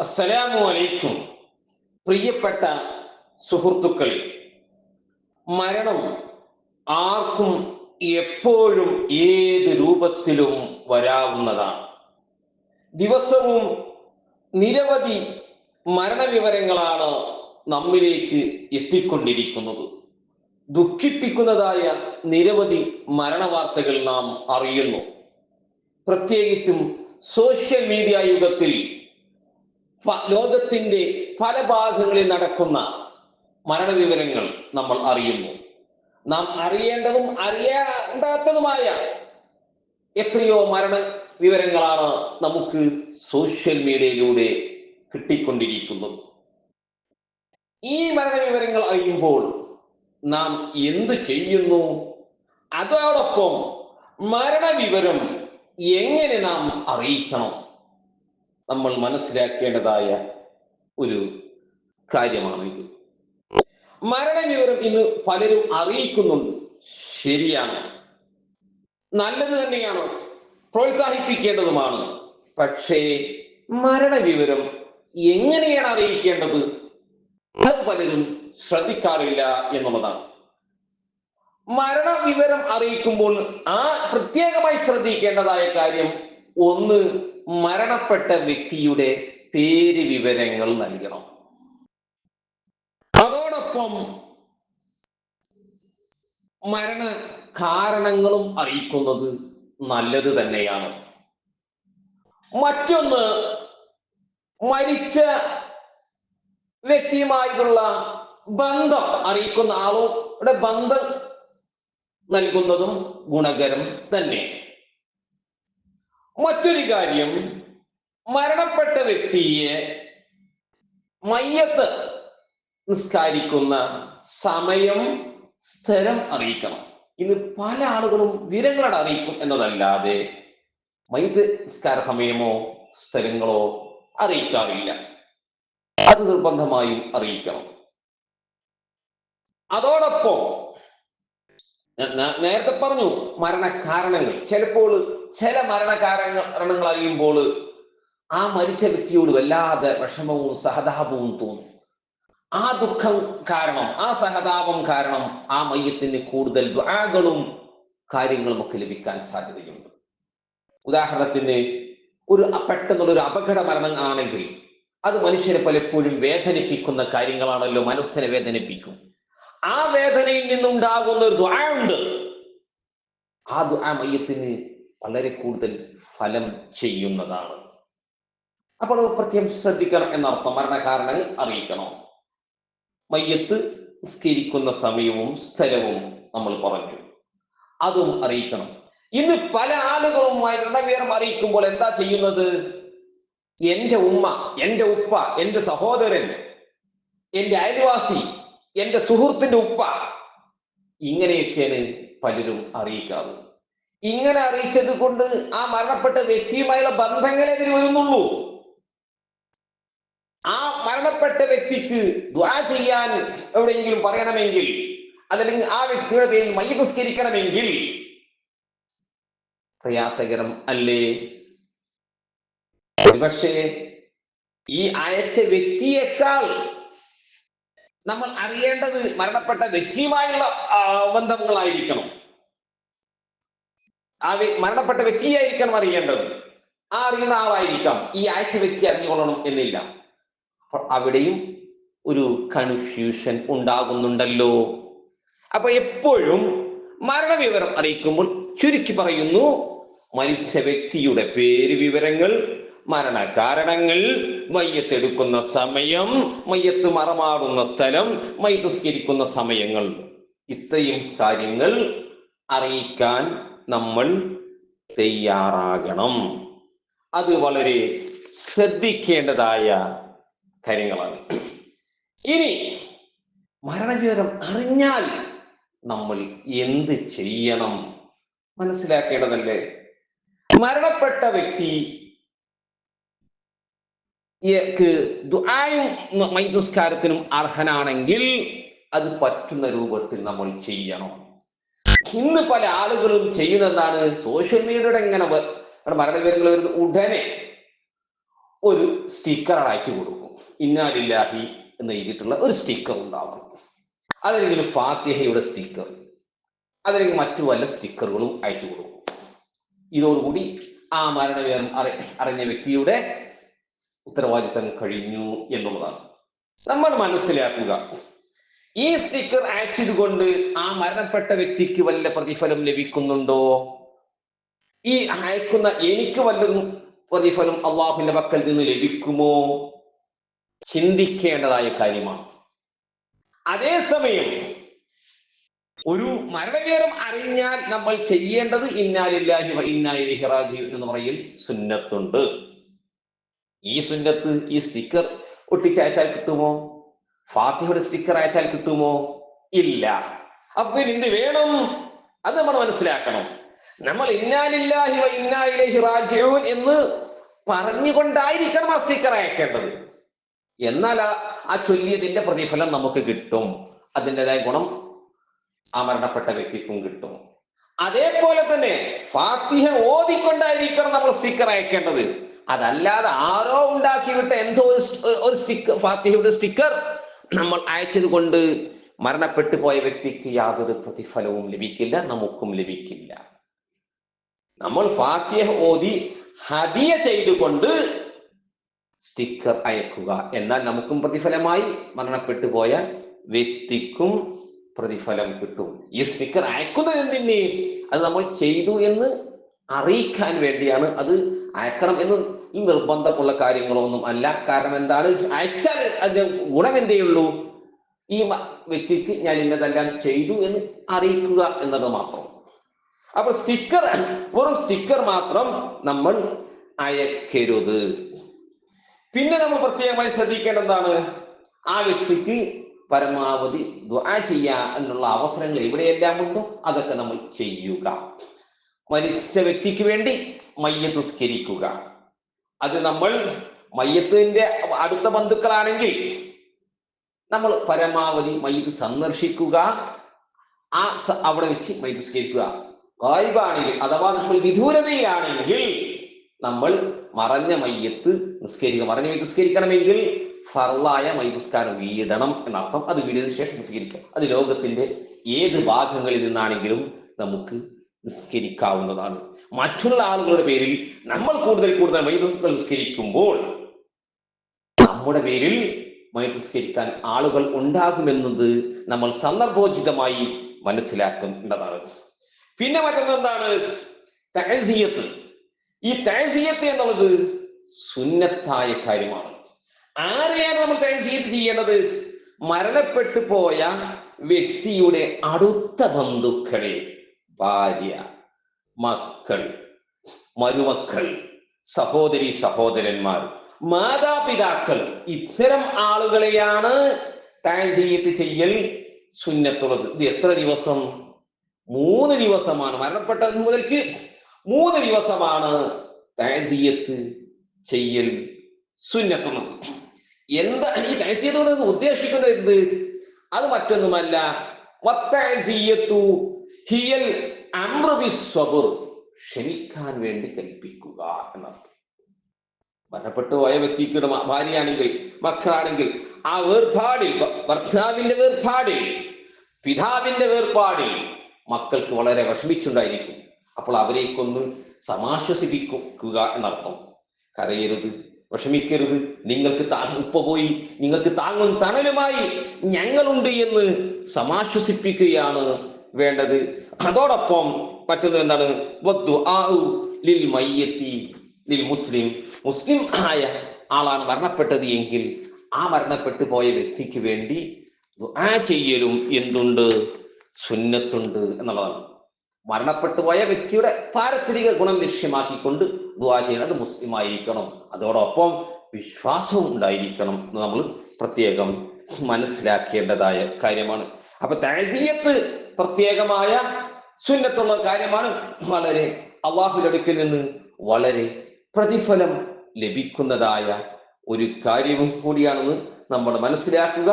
അസ്സലാമു അലൈക്കും. പ്രിയപ്പെട്ട സുഹൃത്തുക്കളെ മരണം ആർക്കും എപ്പോഴും ഏത് രൂപത്തിലും വരാവുന്നതാണ്. ദിവസവും നിരവധി മരണവിവരങ്ങളാണ് നമ്മിലേക്ക് എത്തിക്കൊണ്ടിരിക്കുന്നത്. ദുഃഖിപ്പിക്കുന്നതായ നിരവധി മരണവാർത്തകൾ നാം അറിയുന്നു. പ്രത്യേകിച്ചും സോഷ്യൽ മീഡിയ യുഗത്തിൽ ലോകത്തിന്റെ പല ഭാഗങ്ങളിൽ നടക്കുന്ന മരണവിവരങ്ങൾ നമ്മൾ അറിയുന്നു. നാം അറിയേണ്ടതും അറിയാണ്ടാത്തതുമായ എത്രയോ മരണ വിവരങ്ങളാണ് നമുക്ക് സോഷ്യൽ മീഡിയയിലൂടെ കിട്ടിക്കൊണ്ടിരിക്കുന്നത്. ഈ മരണവിവരങ്ങൾ അറിയുമ്പോൾ നാം എന്ത് ചെയ്യുന്നു? അതോടൊപ്പം മരണവിവരം എങ്ങനെ നാം അറിയിക്കണം? നമ്മൾ മനസ്സിലാക്കേണ്ടതായ ഒരു കാര്യമാണ് ഇത് മരണവിവരം ഇന്ന് പലരും അറിയിക്കുന്നുണ്ട്. ശരിയാണ്. നല്ലത് തന്നെയാണ്. പ്രോത്സാഹിപ്പിക്കേണ്ടതുമാണ്. പക്ഷേ മരണവിവരം എങ്ങനെയാണ് അറിയിക്കേണ്ടത്? അത് പലരും ശ്രദ്ധിക്കാറില്ല എന്നുള്ളതാണ്. മരണവിവരം അറിയിക്കുമ്പോൾ ആ പ്രത്യേകമായി ശ്രദ്ധിക്കേണ്ടതായ കാര്യം ഒന്ന് മരണപ്പെട്ട വ്യക്തിയുടെ പേര് വിവരങ്ങൾ നൽകണം. അതോടൊപ്പം മരണ കാരണങ്ങളും അറിയിക്കുന്നത് നല്ലത് തന്നെയാണ്. മറ്റൊന്ന് മരിച്ച വ്യക്തിയുമായിട്ടുള്ള ബന്ധം അറിയിക്കുന്ന ആളുടെ ബന്ധം നൽകുന്നതും ഗുണകരം തന്നെ. മറ്റൊരു കാര്യം മരണപ്പെട്ട വ്യക്തിയെ മയ്യത്ത് നിസ്കാരിക്കുന്ന സമയം സ്ഥലം അറിയിക്കണം. ഇന്ന് പല ആളുകളും വിവരങ്ങളോട് അറിയിക്കും എന്നതല്ലാതെ മയ്യത്ത് നിസ്കാര സമയമോ സ്ഥലങ്ങളോ അറിയിക്കാറില്ല. അത് നിർബന്ധമായും അറിയിക്കണം. അതോടൊപ്പം നേരത്തെ പറഞ്ഞു മരണകാരണങ്ങൾ. ചിലപ്പോൾ ചില മരണകാരണങ്ങൾ അറിയുമ്പോൾ ആ മരിച്ച വ്യക്തിയോട് വല്ലാതെ വിഷമവും സഹതാപവും തോന്നും. ആ ദുഃഖം കാരണം ആ സഹതാപം കാരണം ആ മയ്യത്തിന് കൂടുതൽ ദ്വാകളും കാര്യങ്ങളും ഒക്കെ ലഭിക്കാൻ സാധ്യതയുണ്ട്. ഉദാഹരണത്തിന് ഒരു പെട്ടെന്നുള്ള ഒരു അപകട മരണം ആണെങ്കിൽ അത് മനുഷ്യരെ പലപ്പോഴും വേദനിപ്പിക്കുന്ന കാര്യങ്ങളാണല്ലോ മനസ്സിനെ വേദനിപ്പിക്കും. ആ വേദനയിൽ നിന്നുണ്ടാകുന്ന ഒരു ദ്വാ ഉണ്ട് ആ ദ്വാ മയ്യത്തിന് വളരെ കൂടുതൽ ഫലം ചെയ്യുന്നതാണ്. അപ്പോൾ പ്രത്യേകം ശ്രദ്ധിക്കണം എന്നർത്ഥം മരണകാരണങ്ങൾ അറിയിക്കണം. മയ്യത്ത് നിസ്കരിക്കുന്ന സമയവും സ്ഥലവും നമ്മൾ പറഞ്ഞു. അതും അറിയിക്കണം. ഇന്ന് പല ആളുകളും മരണവിവരം അറിയിക്കുമ്പോൾ എന്താ ചെയ്യുന്നത്? എന്റെ ഉമ്മ എന്റെ ഉപ്പ എന്റെ സഹോദരൻ എന്റെ അയൽവാസി എന്റെ സുഹൃത്തിന്റെ ഉപ്പ. ഇങ്ങനെയൊക്കെയാണ് പലരും അറിയിക്കാറ്. ഇങ്ങനെ അറിയിച്ചത് കൊണ്ട് ആ മരണപ്പെട്ട വ്യക്തിയുമായുള്ള ബന്ധങ്ങളെ അതിന് വരുന്നുള്ളൂ ആ മരണപ്പെട്ട വ്യക്തിക്ക് ദ്വാ ചെയ്യാൻ എവിടെയെങ്കിലും പറയണമെങ്കിൽ അതല്ലെങ്കിൽ ആ വ്യക്തിയുടെ പേരിൽ മയ്യസ്കരിക്കണമെങ്കിൽ പ്രയാസകരം അല്ലേ? ഒരുപക്ഷേ ഈ അയച്ച വ്യക്തിയേക്കാൾ നമ്മൾ അറിയേണ്ടത് മരണപ്പെട്ട വ്യക്തിയുമായുള്ള ബന്ധങ്ങളായിരിക്കണം. ആ മരണപ്പെട്ട വ്യക്തിയായിരിക്കണം അറിയേണ്ടത്. ആ അറിയുന്ന ആളായിരിക്കാം. ഈ അയച്ച വ്യക്തി അറിഞ്ഞുകൊള്ളണം എന്നില്ല. അപ്പോൾ അവിടെയും ഒരു കൺഫ്യൂഷൻ ഉണ്ടാകുന്നുണ്ടല്ലോ. അപ്പൊ എപ്പോഴും മരണവിവരം അറിയിക്കുമ്പോൾ ചുരുക്കി പറയുന്നു മരിച്ച വ്യക്തിയുടെ പേര് വിവരങ്ങൾ മരണകാരണങ്ങൾ മയ്യത്തെടുക്കുന്ന സമയം മയ്യത്ത് മറമാടുന്ന സ്ഥലം മയ്യസ്കരിക്കുന്ന സമയങ്ങൾ. ഇത്രയും കാര്യങ്ങൾ അറിയിക്കാൻ നമ്മൾ തയ്യാറാകണം. അത് വളരെ ശ്രദ്ധിക്കേണ്ടതായ കാര്യങ്ങളാണ്. ഇനി മരണവിവരം അറിഞ്ഞാൽ നമ്മൾ എന്ത് ചെയ്യണം? മനസ്സിലാക്കേണ്ടതല്ലേ? മരണപ്പെട്ട വ്യക്തി മൈദുസ്കാരത്തിനും അർഹനാണെങ്കിൽ അത് പറ്റുന്ന രൂപത്തിൽ നമ്മൾ ചെയ്യണം. ഇന്ന് പല ആളുകളും ചെയ്യുന്ന എന്താണ് സോഷ്യൽ മീഡിയയുടെ എങ്ങനെ മരണ മരണവിവരങ്ങൾ വരുന്ന ഉടനെ ഒരു സ്റ്റിക്കർ അയച്ചു കൊടുക്കും. ഇന്നാലില്ലാഹി എന്ന് എഴുതിയിട്ടുള്ള ഒരു സ്റ്റിക്കർ ഉണ്ടാകും അതല്ലെങ്കിൽ ഫാത്തിഹയുടെ സ്റ്റിക്കർ അതല്ലെങ്കിൽ മറ്റു വല്ല സ്റ്റിക്കറുകളും അയച്ചു കൊടുക്കും. ഇതോടുകൂടി ആ മരണവിവരം അറി അറിഞ്ഞ വ്യക്തിയുടെ ഉത്തരവാദിത്തം കഴിഞ്ഞു എന്നുള്ളതാണ്. നമ്മൾ മനസ്സിലാക്കുക ഈ സ്റ്റിക്കർ അയച്ചത് കൊണ്ട് ആ മരണപ്പെട്ട വ്യക്തിക്ക് വല്ല പ്രതിഫലം ലഭിക്കുന്നുണ്ടോ? ഈ അയക്കുന്ന എനിക്ക് വല്ലതും പ്രതിഫലം അള്ളാഹുവിന്റെ പക്കൽ നിന്ന് ലഭിക്കുമോ? ചിന്തിക്കേണ്ടതായ കാര്യമാണ്. അതേസമയം ഒരു മരണവിവരം അറിഞ്ഞാൽ നമ്മൾ ചെയ്യേണ്ടത് ഇന്നാലില്ലാഹി ഇന്നായി ഇന്നാ എന്ന് പറയും സുന്നത്തുണ്ട്. ഈ സുന്നത്ത് ഈ സ്റ്റിക്കർ ഒട്ടിച്ചയച്ചാൽ കിട്ടുമോ? ഫാത്തിഹയുടെ സ്റ്റിക്കർ അയച്ചാൽ കിട്ടുമോ? ഇല്ല. അപ്പൊ എന്ത് വേണം? അത് നമ്മൾ മനസ്സിലാക്കണം. നമ്മൾ ഇന്നാലില്ലാഹി വ ഇന്നാ ഇലൈഹി റാജിഊൻ എന്ന് പറഞ്ഞുകൊണ്ടായിരിക്കണം ആ സ്റ്റിക്കർ അയക്കേണ്ടത്. എന്നാൽ ആ- ആ ചൊല്ലിയതിന്റെ പ്രതിഫലം നമുക്ക് കിട്ടും. അതിന്റെതായ ഗുണം ആ മരണപ്പെട്ട വ്യക്തിക്കും കിട്ടും. അതേപോലെ തന്നെ ഫാത്തിഹ ഓതിക്കൊണ്ടായിരിക്കണം നമ്മൾ സ്റ്റിക്കർ അയക്കേണ്ടത്. അതല്ലാതെ ആരോ ഉണ്ടാക്കി വിട്ട എന്തോ ഒരു സ്റ്റിക്കർ ഫാത്തിഹയുടെ സ്റ്റിക്കർ നമ്മൾ അയച്ചത് കൊണ്ട് മരണപ്പെട്ടു പോയ വ്യക്തിക്ക് യാതൊരു പ്രതിഫലവും ലഭിക്കില്ല നമുക്കും ലഭിക്കില്ല. നമ്മൾ ഫാത്തിഹ ഓതി ഹദിയ ചെയ്തുകൊണ്ട് സ്റ്റിക്കർ അയക്കുക. എന്നാൽ നമുക്കും പ്രതിഫലമായി മരണപ്പെട്ടു പോയ വ്യക്തിക്കും പ്രതിഫലം കിട്ടും. ഈ സ്റ്റിക്കർ അയക്കുന്നത് എന്തിന്? അത് നമ്മൾ ചെയ്തു എന്ന് അറിയിക്കാൻ വേണ്ടിയാണ് അത് അയക്കണം എന്ന് നിർബന്ധമുള്ള കാര്യങ്ങളൊന്നും അല്ല. കാരണം എന്താണ്? അയച്ചാൽ അതിന്റെ ഗുണം എന്തേ ഉള്ളൂ. ഈ വ്യക്തിക്ക് ഞാൻ ഇന്നതെല്ലാം ചെയ്തു എന്ന് അറിയിക്കുക എന്നത് മാത്രം. അപ്പൊ സ്റ്റിക്കർ വെറും സ്റ്റിക്കർ മാത്രം നമ്മൾ അയക്കരുത്. പിന്നെ നമ്മൾ പ്രത്യേകമായി ശ്രദ്ധിക്കേണ്ട എന്താണ് ആ വ്യക്തിക്ക് പരമാവധി ദ്വാ എന്നുള്ള അവസരങ്ങൾ എവിടെയെല്ലാം ഉണ്ടോ അതൊക്കെ നമ്മൾ ചെയ്യുക. മരിച്ച വ്യക്തിക്ക് വേണ്ടി മയ്യ സ്കരിക്കുക അത് നമ്മൾ മയ്യത്തിന്റെ അടുത്ത ബന്ധുക്കളാണെങ്കിൽ നമ്മൾ പരമാവധി മയ്യത്ത് സന്ദർശിക്കുക ആ അവിടെ വെച്ച് മയ്യത്ത് സ്കരിക്കുക ഗായിബാണെങ്കിൽ അഥവാ നമ്മൾ വിദൂരതയിലാണെങ്കിൽ നമ്മൾ മറഞ്ഞ മയ്യത്ത് നിസ്കരിക്കുക. മറഞ്ഞ മയ്യത്ത് നിസ്കരിക്കണമെങ്കിൽ ഫർലായ മൈനസ്കാരം വീടണം എന്നർത്ഥം. അത് വീടിന് ശേഷം നിസ്കരിക്കാം അത് ലോകത്തിന്റെ ഏത് ഭാഗങ്ങളിൽ നിന്നാണെങ്കിലും നമുക്ക് നിസ്കരിക്കാവുന്നതാണ്. മറ്റുള്ള ആളുകളുടെ പേരിൽ നമ്മൾ കൂടുതൽ കൂടുതൽ മൈനസ്കൾ നിസ്കരിക്കുമ്പോൾ നമ്മുടെ പേരിൽ മൈതസ്കരിക്കാൻ ആളുകൾ ഉണ്ടാകുമെന്നത് നമ്മൾ സന്ദർഭോചിതമായി മനസ്സിലാക്കേണ്ടതാണ്. പിന്നെ മറ്റൊന്ന് എന്താണ് തഹസീയത്ത് ഈ തഹസീയത്ത് എന്നുള്ളത് സുന്നത്തായ കാര്യമാണ്. ആരെയാണ് നമ്മൾ തഹസീയത്ത് ചെയ്യേണ്ടത്? മരണപ്പെട്ടു പോയ വ്യക്തിയുടെ അടുത്ത ബന്ധുക്കളെ ഭാര്യ. മക്കൾ മരുമക്കൾ സഹോദരി സഹോദരന്മാർ മാതാപിതാക്കൾ ഇത്തരം ആളുകളെയാണ് താഴ്ചയിട്ട് ചെയ്യൽ സുന്നത്തുള്ളത്. ഇത് എത്ര ദിവസം? മൂന്ന് ദിവസമാണ്. മരണപ്പെട്ടത് മുതൽക്ക് മൂന്ന് ദിവസമാണ് താഴ്ചയത്ത് ചെയ്യൽ സുന്നത്തുള്ളത്. എന്താ ഈ താഴ്ചയ്യത്ത് കൊണ്ട് ഉദ്ദേശിക്കുന്നത് എന്ത്? അത് മറ്റൊന്നുമല്ല. വത്താഴ്ചയ്യത്തു ഹിയൽ അമ്രബിസ്വബുർ ക്ഷമിക്കാൻ വേണ്ടി കൽപ്പിക്കുക എന്നർത്ഥം. മരണപ്പെട്ടു പോയ വ്യക്തിയുടെ ഭാര്യയാണെങ്കിൽ മക്കളാണെങ്കിൽ ആ വേർപാടിൽ ഭർത്താവിന്റെ വേർപാടിൽ പിതാവിന്റെ വേർപാടിൽ മക്കൾക്ക് വളരെ വിഷമിച്ചുണ്ടായിരിക്കും. അപ്പോൾ അവരേക്കൊന്ന് സമാശ്വസിപ്പിക്കുക എന്നർത്ഥം. കരയരുത് വിഷമിക്കരുത്. നിങ്ങൾക്ക് ഉപ്പ പോയി നിങ്ങൾക്ക് താങ്ങും തണലുമായി ഞങ്ങളുണ്ട് എന്ന് സമാശ്വസിപ്പിക്കുകയാണ് വേണ്ടത്. അതോടൊപ്പം മറ്റൊന്ന് എന്താണ്? ലിൽ മയ്യത്തി ലിൽ മുസ്ലിം. മുസ്ലിം ആയ ആളാണ് മരണപ്പെട്ടത് എങ്കിൽ ആ മരണപ്പെട്ടു പോയ വ്യക്തിക്ക് വേണ്ടി ദുആ ചെയ്യലും എന്തുണ്ട്? സുന്നത്തുണ്ട് എന്നുള്ളതാണ്. മരണപ്പെട്ടു പോയ വ്യക്തിയുടെ പാരസ്ഥിതിക ഗുണം ലക്ഷ്യമാക്കിക്കൊണ്ട് ദുആ ചെയ്യുന്നത് മുസ്ലിം ആയിരിക്കണം അതോടൊപ്പം വിശ്വാസവും ഉണ്ടായിരിക്കണം എന്ന് നമ്മൾ പ്രത്യേകം മനസ്സിലാക്കേണ്ടതായ കാര്യമാണ്. അപ്പൊ തഴസീയത്ത് പ്രത്യേകമായ സുന്നത്തുള്ള കാര്യമാണ് വളരെ അള്ളാഹുവിന്റെ അടുക്കിൽ നിന്ന് വളരെ പ്രതിഫലം ലഭിക്കുന്നതായ ഒരു കാര്യവും കൂടിയാണെന്ന് നമ്മൾ മനസ്സിലാക്കുക.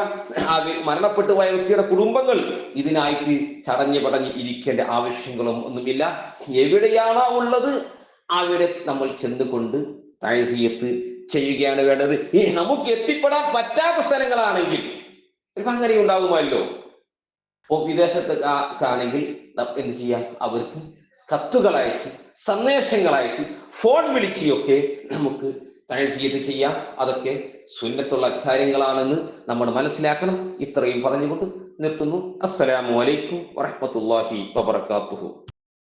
ആ മരണപ്പെട്ടു പോയ വ്യക്തിയുടെ കുടുംബങ്ങൾ ഇതിനായിട്ട് ചടഞ്ഞു പടഞ്ഞ് ഇരിക്കേണ്ട ആവശ്യങ്ങളും ഒന്നുമില്ല. എവിടെയാണോ ഉള്ളത് അവിടെ നമ്മൾ ചെന്നുകൊണ്ട് താഴ്സീയത്ത് ചെയ്യുകയാണ് വേണ്ടത്. ഈ നമുക്ക് എത്തിപ്പെടാൻ പറ്റാത്ത സ്ഥലങ്ങളാണെങ്കിൽ അങ്ങനെ ഉണ്ടാകുമല്ലോ ഇപ്പൊ വിദേശത്ത് ആണെങ്കിൽ എന്ത് ചെയ്യാം? അവർക്ക് കത്തുകൾ അയച്ച് സന്ദേശങ്ങൾ അയച്ച് ഫോൺ വിളിച്ചൊക്കെ നമുക്ക് തഴസീത് ചെയ്യാം. അതൊക്കെ സുന്നത്തുള്ള കാര്യങ്ങളാണെന്ന് നമ്മൾ മനസ്സിലാക്കണം. ഇത്രയും പറഞ്ഞുകൊണ്ട് നിർത്തുന്നു. അസ്സലാമു അലൈക്കും വറഹ്മത്തുള്ളാഹി വബറകാതുഹു.